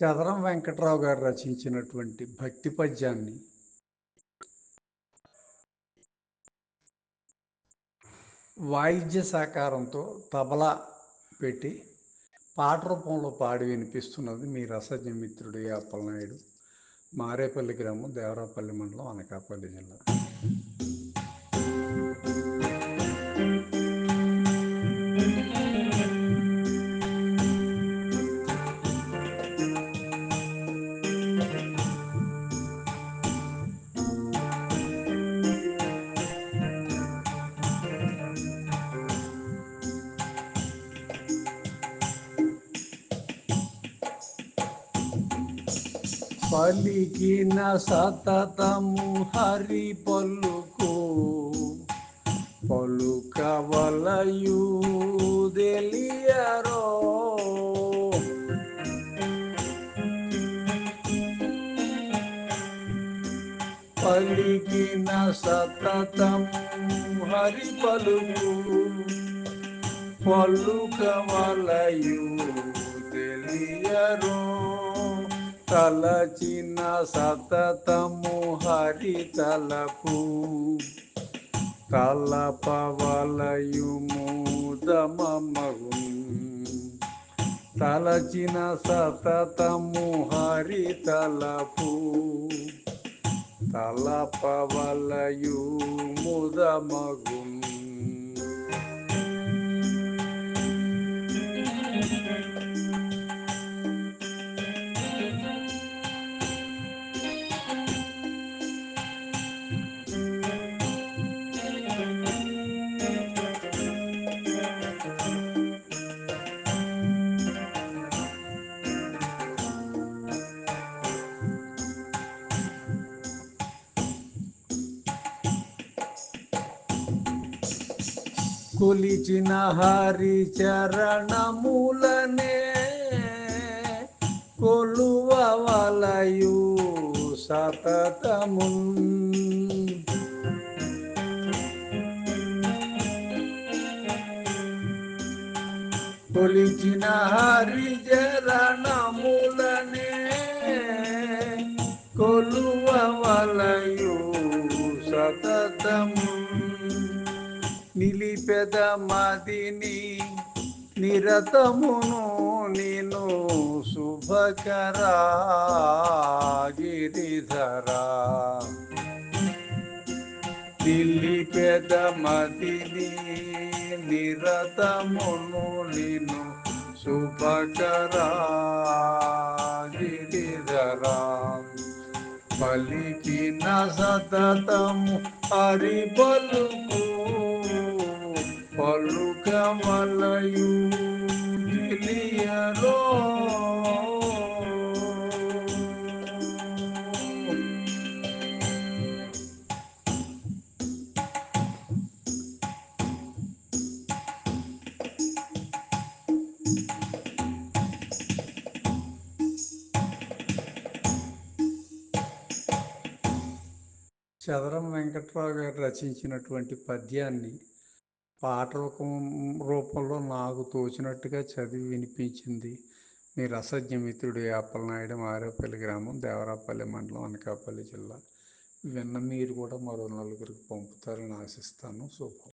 చదరం వెంకట్రావు గారు రచించినటువంటి భక్తి పద్యాన్ని. వాయిద్య సాకారంతో తబలా పెట్టి పాట రూపంలో పాడి వినిపిస్తున్నది మీ రసజ్ఞ మిత్రుడు అప్పలనాయుడు మారేపల్లి గ్రామం దేవరాపల్లి మండలం అనకాపల్లి జిల్లా. పలికిన సతతము హరి పలుకు పలుకవలయు తెలియరో. పలికిన సతతము హరి పలుకు పలుకవలయు తెలియరో. తలచిన సతతము హరి తలపు తలపవలయుము దమమగు. తలచిన సతతము హరి తలపు తలపవలయు ముదమగు కొలిచిన హరి చరణములనే కొలువలయు సతతము కొలిచిన హరి చరణములనే కొలువలయు సతతము నిలిపెద మదిని నిరతమును నేను శుభకరా గిరిధరా నిలిపెద మదిని నిరతమును నేను శుభకరా గిరిధరా పలికిన సతతము హరి పలుకు పలుకమలయు తెలియరో చదరం వెంకట్రావు గారు రచించినటువంటి పద్యాన్ని పాట రూపం రూపంలో నాకు తోచినట్టుగా చదివి వినిపించింది. మీ రసజ్ఞమిత్రుడు యాపలనాయుడు మారేపల్లి గ్రామం దేవరాపల్లి మండలం అనకాపల్లి జిల్లా. విన్న మీరు కూడా మరో నలుగురికి పంపుతారని ఆశిస్తాను. శుభం.